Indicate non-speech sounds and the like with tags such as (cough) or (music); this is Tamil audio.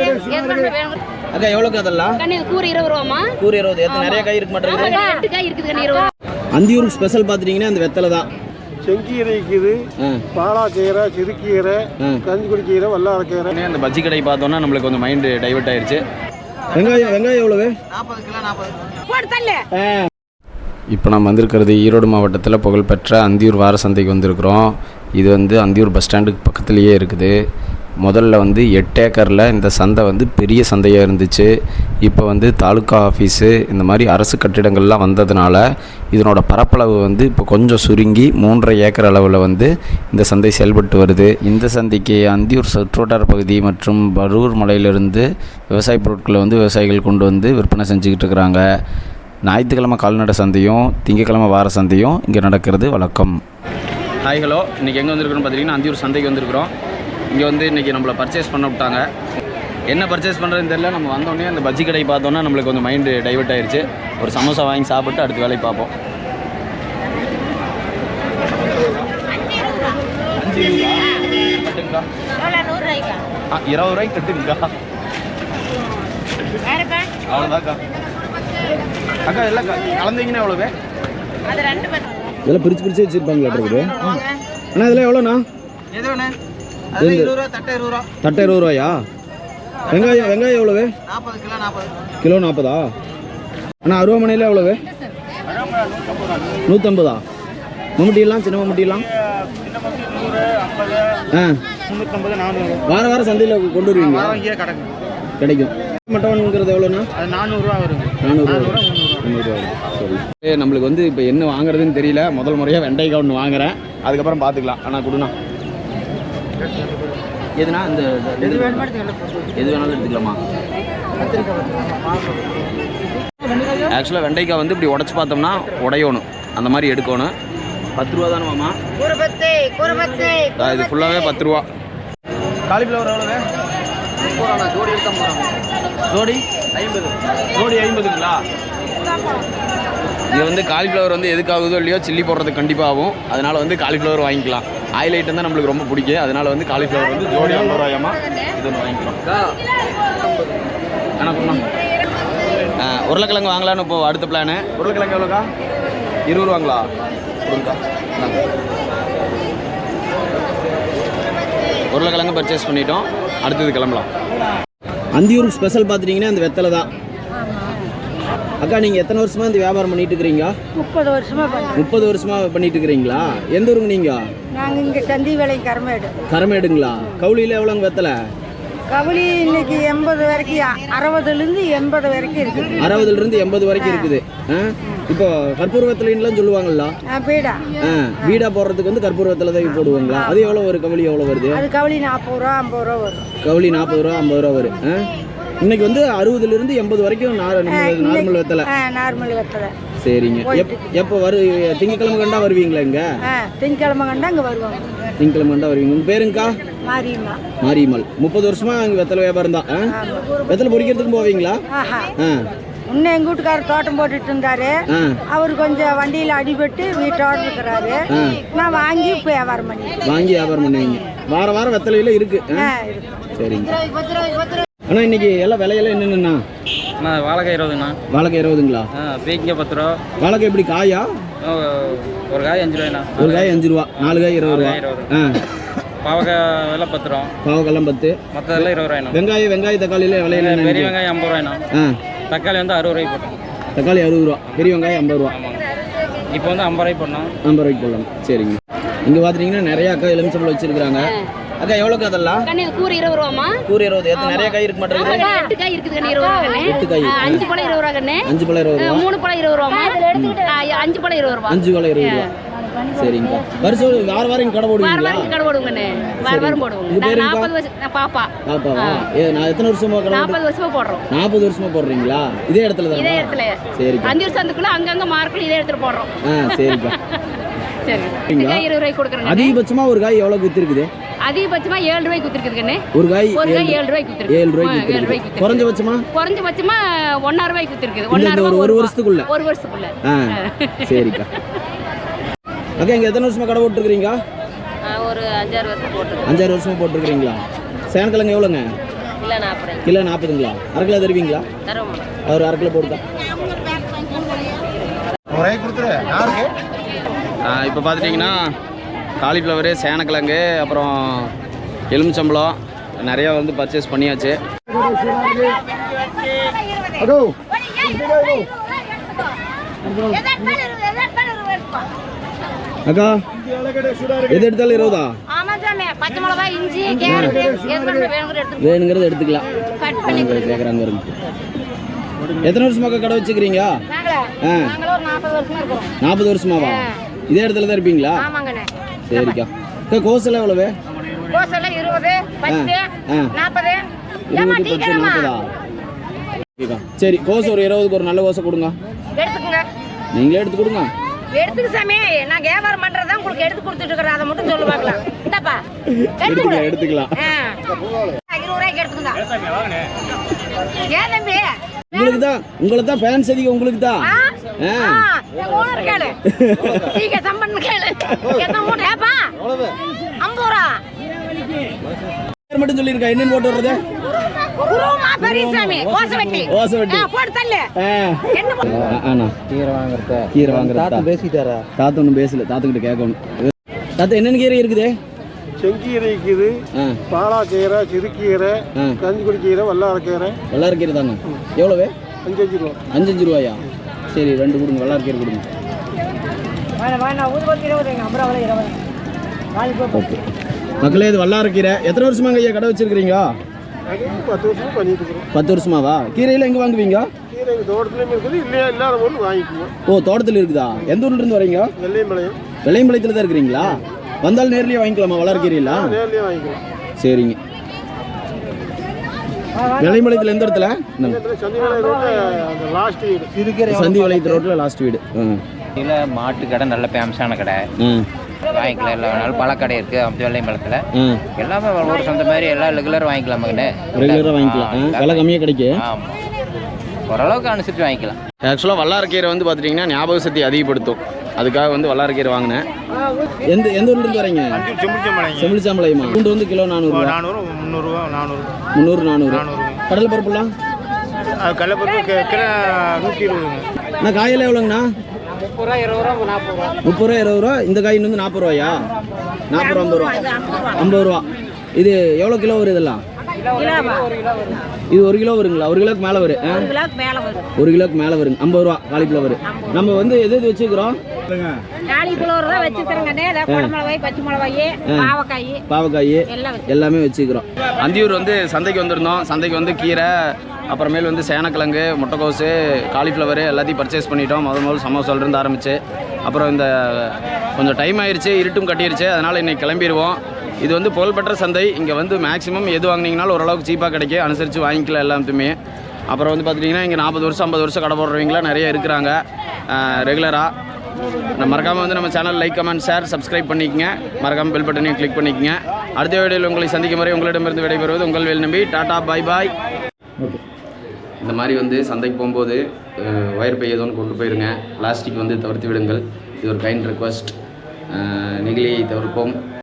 அக்கா எவ்வளோக்கு அதெல்லாம் கூறு இருபது ரூபாமா கூறு இருபது. எத்தனை நிறைய காய் இருக்க மாட்டேங்குது எட்டு காய் இருக்குது கண்ணு இருபது ரூபா. அந்தியூர் ஸ்பெஷல் பார்த்துட்டீங்கன்னா அந்த வெத்தலை தான். செங்கீரை இருக்குது பாலாக்கீரை சிறுக்கீரை. கஞ்சிக்குடி கீரை வல்லாரக்கீரை அந்த பஜ்ஜி கடை பார்த்தோன்னா நம்மளுக்கு கொஞ்சம் மைண்டு டைவர்ட் ஆயிருச்சு. வெங்காயம் வெங்காயம் எவ்வளவு? போடு தள்ளு. ஆ. இப்போ நம்ம வந்திருக்கிறது ஈரோடு மாவட்டத்தில் புகழ்பெற்ற அந்தியூர் வார சந்தைக்கு வந்திருக்கிறோம். இது வந்து அந்தியூர் பஸ் ஸ்டாண்டுக்கு பக்கத்துலேயே இருக்குது. முதல்ல வந்து எட்டு ஏக்கரில் இந்த சந்தை வந்து பெரிய சந்தையாக இருந்துச்சு. இப்போ வந்து தாலுக்கா ஆஃபீஸு இந்த மாதிரி அரசு கட்டிடங்கள்லாம் வந்ததுனால இதனோட பரப்பளவு வந்து இப்போ கொஞ்சம் சுருங்கி மூன்றரை ஏக்கர் அளவில் வந்து இந்த சந்தை செயல்பட்டு வருது. இந்த சந்தைக்கு அந்தியூர் சுற்றுவட்டார பகுதி மற்றும் பரூர் மலையிலிருந்து விவசாய பொருட்களை வந்து விவசாயிகள் கொண்டு வந்து விற்பனை செஞ்சுக்கிட்டு இருக்கிறாங்க. ஞாயிற்றுக்கிழமை கால்நடை சந்தையும் திங்கக்கிழமை வார சந்தையும் இங்கே நடக்கிறது வழக்கம். ஹாய் ஹலோ இன்றைக்கி எங்கே வந்திருக்கிறோம் பார்த்தீங்கன்னா அந்தியூர் சந்தைக்கு வந்திருக்கிறோம். இங்கே வந்து இன்றைக்கி நம்மளை பர்ச்சேஸ் பண்ண விட்டாங்க. என்ன பர்ச்சேஸ் பண்ணுறதுன்னு தெரியல. நம்ம வந்தோடனே அந்த பஜ்ஜி கடை பார்த்தோன்னா நம்மளுக்கு கொஞ்சம் மைண்டு டைவர்ட் ஆயிருச்சு. ஒரு சமோசா வாங்கி சாப்பிட்டு அடுத்த வேலையை பார்ப்போம். இருபது ரூபாய்க்கு கட்டுங்கக்கா அவ்வளோதாக்கா அக்கா இல்லைக்கா கலந்தீங்கன்னா எவ்வளவு? அது ரெண்டு பேர் இதெல்லாம் பிரித்து பிரித்து வச்சுருப்பாங்களா இருக்குது அண்ணா இதெல்லாம் எவ்வளோண்ணா? எது தட்டை இருபது ரூபாயா? வெங்காயம் வெங்காயம் எவ்வளவு? கிலோ நாற்பது. அண்ணா அருவாமனையில் எவ்வளவு? நூற்றம்பதா மம்முட்டியெல்லாம் சின்ன மம்முட்டியெல்லாம்? ஆ. வார வாரம் சந்தையில் கொண்டு கிடக்கு கிடைக்கும். மட்டவனுங்கிறது எவ்வளோண்ணா? அது நானூறுரூவா வருது நானூறுரூவா நம்மளுக்கு வந்து இப்போ என்ன வாங்குறதுன்னு தெரியல. முதல் முறையாக வெண்டைக்காய் ஒன்று வாங்குறேன். அதுக்கப்புறம் பார்த்துக்கலாம் ஆனால் கொடுண்ணா. எதுனா இந்த எது வேணுமோ எது வேணாலும் எடுத்துக்கலாமா? ஆக்சுவலாக வெண்டைக்காய் வந்து இப்படி உடச்சி பார்த்தோம்னா உடையணும். அந்த மாதிரி எடுக்கணும். பத்து ரூபா தானே மாமா? இது ஃபுல்லாகவே பத்து ரூபா. காலிஃப்ளவர் எவ்வளவு? ஜோடி ஜோடி? ஐம்பது. ஜோடி ஐம்பதுங்களா? இது வந்து காலிஃப்ளவர் வந்து எதுக்கு ஆகுதோ இல்லையோ சில்லி போடுறதுக்கு கண்டிப்பாக ஆகும். அதனால வந்து காலிஃப்ளவர் வாங்கிக்கலாம். ஆயில் ஐட்டம் தான் நம்மளுக்கு ரொம்ப பிடிக்கும். அதனால வந்து காலிஃப்ளவர் வந்து ஜோடி ஐம்பது ரூபாயாமா இது ஒன்று வாங்கிக்கலாம் ஆனால் கொடுமா உருளைக்கிழங்கு வாங்கலான்னு இப்போ அடுத்த பிளானு உருளைக்கிழங்கு எவ்வளோக்கா? இருபது ரூபாங்களா? கொடுங்கக்கா. உருளைக்கிழங்கு பர்ச்சேஸ் பண்ணிட்டோம். அடுத்தது கிளம்பலாம். அந்தியூர் ஸ்பெஷல் பார்த்துட்டீங்கன்னா அந்த வெத்தலை தான். அக்கா நீங்கள் எத்தனை வருஷமா இந்த வியாபாரம் பண்ணிட்டு இருக்கிறீங்க? முப்பது வருஷமா முப்பது வருஷமா பண்ணிட்டு இருக்கிறீங்களா? எந்த ஊருங்க நீங்கள் நாங்கள் இங்கே தந்தி வேலை கரமேடு. கரமேடுங்களா? கவுளியில் எவ்வளோங்க வெத்தலை? கவுளி இன்னைக்கு எண்பது வரைக்கும் அறுபதுலேருந்து எண்பது வரைக்கும் இருக்குது. அறுபதுலேருந்து எண்பது வரைக்கும் இருக்குது. இப்போ கற்பூர வெத்தலைன்னுலாம் சொல்லுவாங்கல்ல? பீடா. வீடா போடுறதுக்கு வந்து கற்பூர வெத்தலை தான் போடுவாங்களா? அது எவ்வளோ ஒரு கவுளி எவ்வளோ வருது? அது கவுளி நாற்பது ரூபா ஐம்பது ரூபா வரும். கவுளி நாற்பது ரூபா ஐம்பது ரூபா வரும். இன்னைக்கு வந்து அறுபதுலேருந்து எண்பது வரைக்கும் நார்மல் வெத்தலை. நார்மல் வெத்தலை. சரிங்க. எப் எப்போ வரு திங்கக்கிழமை கண்டா வருவீங்களா இங்கே? திங்கக்கிழமை கண்டா அங்கே வருவாங்க திங்கக்கிழமை கண்டா வருவீங்க. உங்கள் பேருங்கக்கா? மாரியம்மா. மாரியம்மாள். முப்பது வருஷமா அங்கே வெத்தலை வியாபாரம் தான். வெத்தலை பொறிக்கிறதுக்கு போவீங்களா? இன்னும் எங்கள் வீட்டுக்காரர் தோட்டம் போட்டுட்டு இருந்தாரு. அவர் கொஞ்சம் வண்டியில் அடிபட்டு வீட்டோட இருக்கிறாரு. நான் வாங்கி இப்போ வியாபாரம் பண்ணி வாங்கி வியாபாரம் பண்ணுவீங்க. வார வாரம் வெத்தலையில இருக்கு. சரிங்க. அண்ணா இன்னைக்கு எல்லாம் விலையெல்லாம் என்னென்னா அண்ணா வாழைக்காய் இருபதுண்ணா வாழைக்காய் இருபதுங்களா? ஆ பீக்கிங்க பத்து ரூபா. வாழைக்காய் எப்படி காயா? ஒரு காய் அஞ்சு ரூபாய்ண்ணா. ஒரு காய் அஞ்சு ரூபா நாலு காய் இருபது ரூபா. ஆ. பாவக்காய் விலை பத்து ரூபா. பாவக்கெல்லாம் பத்து. மற்றதெல்லாம் இருபது ரூபாய்ண்ணா. வெங்காயம் வெங்காய தக்காளியில விலை என்ன பெரிய வெங்காயம் ஐம்பது ரூபாய்ண்ணா. ஆ. தக்காளி வந்து அறுபது ரூபாய்க்கு போட்டோம். தக்காளி அறுபது ரூபா பெரிய வெங்காயம் ஐம்பது ரூபா. ஆமாங்க இப்போ வந்து ஐம்பது ரூபாய்க்கு போட்டோம் ஐம்பது ரூபாய்க்கு போடலாம். சரிங்க. இங்கே பார்த்துட்டிங்கன்னா நிறைய அக்கா எலுமிச்சம்பழம் வச்சிருக்காங்க அக்கா எவ்வளோக்கு அதெல்லாம் கண்ணு இது கூறு இருபது ரூபாமா கூறு இருபது எத்தனை நிறைய காய் இருக்க மாட்டேங்குது. எட்டு காய் இருக்குது கண்ணு இருபது ரூபா கண்ணு. எட்டு காய். அஞ்சு பழம் இருபது ரூபா கண்ணு. அஞ்சு பழம் இருபது ரூபா. மூணு பழம் இருபது ரூபாமா அஞ்சு பழம் இருபது ரூபா. அஞ்சு பழம் இருபது ரூபா. சரிங்க வருஷம் வார வாரம் கடை வார போடுவீங்களா வாரம் கடை போடுவோம் கண்ணு. வார வாரம் போடுவோம். உங்க நான் பேருங்கக்கா? நாற்பது வருஷம் நான் பாப்பா. பாப்பாவா? ஏ நான் எத்தனை வருஷமா கடை போட்டு நாற்பது வருஷமா போடுறோம். நாற்பது வருஷமா போடுறீங்களா? இதே இடத்துல இதே தான் இடத்துல. சரிக்கா. அஞ்சு வருஷம் சந்துக்குள்ள அங்கங்க மார்க்கில் இதே இடத்துல போடுறோம். ஆ சரிக்கா. சரி. சரிங்களா? காய் இருபது ரூபாய்க்கு கொடுக்குறேங்க அதிகபட்சமா ஒரு காய் எவ்வளவு வித்து இருக்குது அதிகபட்சமா ஏழு ரூபாய்க்கு கொடுத்துருக்குது கண்ணு ஒரு காய் ஒரு காய் ஏழு- ரூபாய்க்கு கொடுத்துருக்கு ஏழு ரூபாய்க்கு ஏழு ரூபாய்க்கு குறைஞ்சபட்சமா? குறைஞ்சபட்சமா ஒன்னா ரூபாய்க்கு கொடுத்துருக்குது ஒன்னா ரூபாய் ஒரு வருஷத்துக்குள்ள. ஒரு வருஷத்துக்குள்ள. ஆ சரிக்கா. அக்கா இங்க எத்தனை வருஷமா கடை போட்டுருக்கீங்க ஒரு அஞ்சாறு வருஷம் போட்டு அஞ்சாறு வருஷமா போட்டுருக்கீங்களா சேனக்கிழங்கு எவ்வளோங்க? கிலோ நாற்பது. கிலோ நாற்பதுங்களா? அரை கிலோ தருவீங்களா? தருவோம் ஒரு அரை கிலோ யாருக்கு? இப்போ பார்த்துட்டிங்கன்னா காலிஃப்ளவரு சேனக்கிழங்கு அப்புறம் எலுமிச்சம்பழம் நிறையா வந்து பர்ச்சேஸ் பண்ணியாச்சு. அக்கா எது எடுத்தாலும் இருபதா? வேணுங்கிறத எடுத்துக்கலாம். கட் பண்ணி கேட்குறாங்க வருங்க எத்தனை வருஷமாக்கா கடை வச்சுக்கிறீங்க? நாற்பது வருஷமா இருக்கிறோம். நாற்பது வருஷமாவா? இதே இடத்துல தான் இருப்பீங்களா? சரிக்கா. அக்கா கோஸெல்லாம் எவ்வளவு? கோசெல்லாம் இருபது பத்து. நாற்பது. இருபது பத்து நாற்பதா? சரி கோஸ் ஒரு இருபதுக்கு ஒரு நல்ல கோஸை கொடுங்க. எடுத்துக்கங்க. நீங்களே எடுத்து கொடுங்க. எடுத்துக்க சாமி. நான் வியாபாரம் பண்றதா உங்களுக்கு எடுத்து கொடுத்துட்டு இருக்கிறேன். அதை மட்டும் சொல்லு பார்க்கலாம். இந்தாப்பா. (laughs) எடுத்துக்கோ. எடுத்துக்கலாம் எடுத்துக்கலாம். இருபது ரூபாய்க்கு எடுத்துக்கங்க. ஏன் தம்பி? உங்களுக்கு தான் உங்களை தான் ஃபேன்ஸ் அதிகம் உங்களுக்கு தான் ஓனர் கேளு. சீக்கிரம் சம்பன் கேளு. எத்தனை மூட்டை? ஏப்பா? ஐம்பது ரூபா மட்டும் சொல்லியிருக்கா என்னன்னு போட்டு வர்றது? குருமா பெரியசாமி கோசவெட்டி தள்ளு. கீரை வாங்குறத. கீரை வாங்குறது? தாத்தா பேசிட்டாரா? தாத்தா ஒன்றும் பேசல. தாத்துக்கிட்ட கேட்கணும். தாத்தா என்னென்ன கீரை இருக்குது? செங்கீரை இருக்குது. ஆ. பாலாக்கீரை சிறுக்கீரை ஆ. கஞ்சிக்குடி கீரை வல்லாரக்கீரை. வல்லார கீரை தாங்க எவ்வளவு? அஞ்சு அஞ்சு ரூபா. அஞ்சஞ்சு ரூபாயா? சரி ரெண்டு கொடுங்க வல்லார கீரை கொடுங்க. ஓகே. மக்களே இது வல்லார கீரை. எத்தனை வருஷமாங்க ஐயா கடை வச்சிருக்கிறீங்க? பத்து வருஷமாவா? கீரையில் எங்கே வாங்குவீங்க? கீரை எங்கள் தோட்டத்துலேயும் இருக்குது இல்லையா இல்லாத பொருள் வாங்கிக்குவோம் ஓ தோட்டத்தில் இருக்குதா? எந்த ஊர்ல இருந்து வரீங்க? வெள்ளையம்பாளையம். வெள்ளையம்பாளையத்தில் தான் இருக்கிறீங்களா? வந்தாலும் நேர்லயே வாங்கிக்கலாமா வாங்கிக்கலாம். சரிங்க. வெள்ளையம்பாளையத்தில் எந்த இடத்துல? சந்தி வளையத்து ரோட்டில் லாஸ்ட் வீடு. ஆ. இல்லை மாட்டு கடை நல்ல ஃபேமஸான கடை. வாங்கிக்கலாம் எல்லாம் வேணாலும். பழக்கடை இருக்குது அம்பி வெள்ளையம்பலத்தில் ஆ எல்லாமே ஒரு சொந்த மாதிரி எல்லாம் ரெகுலர் வாங்கிக்கலாம் மகனே. ரெகுலராக வாங்கிக்கலாம். விலை கம்மியாக கிடைக்கும் ஆமாம் ஓரளவுக்கு அனுசரித்து வாங்கிக்கலாம். ஆக்சுவலாக வல்லாரக்கீரை வந்து பார்த்துட்டிங்கன்னா ஞாபக சக்தி அதிகப்படுத்தும். அதுக்காக வந்து வல்லாரக்கீரை வாங்கினேன். எந்த எந்த ஊர்ல இருந்து வரீங்க? செம்பிச்சம்பாளையம் செம்பிளிச்சாம்பளையமா பூண்டு வந்து கிலோ நானூறுரூவா நானூறு முந்நூறுரூவா நானூறு. முந்நூறு நானூறு. கடலை பருப்புலாம்? அது கடலப்பருப்பு கிலோ நூற்றி இருபதுங்க. அண்ணா காயில் எவ்வளோங்கண்ணா? முப்பது ரூபா இருபது ரூபா. இந்த காயின் வந்து நாற்பது ரூபாயா? நாற்பது ரூபா ஐம்பது ரூபா. ஐம்பது ரூபா. இது எவ்வளோ கிலோ வரும் இதெல்லாம்? இது ஒரு கிலோ வருங்களா? ஒரு கிலோக்கு மேலே வரும். ஆ? கிலோக்கு மேல வரும். ஒரு கிலோக்கு மேலே வருங்க ஐம்பது ரூபா காலிஃப்ளவர் நம்ம வந்து எது எது வச்சுக்கிறோம்? காலிஃப்ளவர் தான் வச்சு தரங்கண்ணே குடமிளகாய் பச்சை மிளகாய் பாவக்காய் பாவக்காய் எல்லாம் வச்சு. எல்லாமே வச்சுக்கிறோம். அந்தியூர் வந்து சந்தைக்கு வந்திருந்தோம். சந்தைக்கு வந்து கீரை அப்புறமேல் வந்து சேனக்கிழங்கு முட்டைக்கோசு காலிஃப்ளவர் எல்லாத்தையும் பர்ச்சேஸ் பண்ணிட்டோம். முதல் முதல் சமோசாலிருந்து ஆரம்பிச்சு அப்புறம் இந்த கொஞ்சம் டைம் ஆயிருச்சு இருட்டும் கட்டிருச்சு. அதனால் இன்னைக்கு கிளம்பிடுவோம் இது வந்து புகழ்பெற்ற சந்தை. இங்கே வந்து மேக்ஸிமம் எது வாங்குனீங்கனாலும் ஓரளவுக்கு சீப்பாக கிடைக்கும் அனுசரித்து வாங்கிக்கலாம் எல்லாத்துமே. அப்புறம் வந்து பார்த்துட்டிங்கன்னா இங்கே நாற்பது வருஷம் ஐம்பது வருஷம் கடை போடுறவங்களாம் நிறைய இருக்கிறாங்க. ரெகுலராக நம்ம மறக்காமல் வந்து நம்ம channel like comment share subscribe பண்ணிக்கங்க. மறக்காமல் பெல் பட்டனையும் கிளிக் பண்ணிக்கங்க. அடுத்த வீடியோவில் உங்களை சந்திக்கும் வரை உங்களிடமிருந்து விடைபெறுவது உங்கள் வேல் நம்பி. டாடா பாய் பாய் ஓகே இந்த மாதிரி வந்து சந்தைக்கு போகும்போது ஒயர் பை ஏதோன்னு கொண்டு போயிருங்க. பிளாஸ்டிக் வந்து தவிர்த்து விடுங்கள். இது ஒரு கைண்ட் ரெக்வஸ்ட் நெகிழியை தவிர்ப்போம்.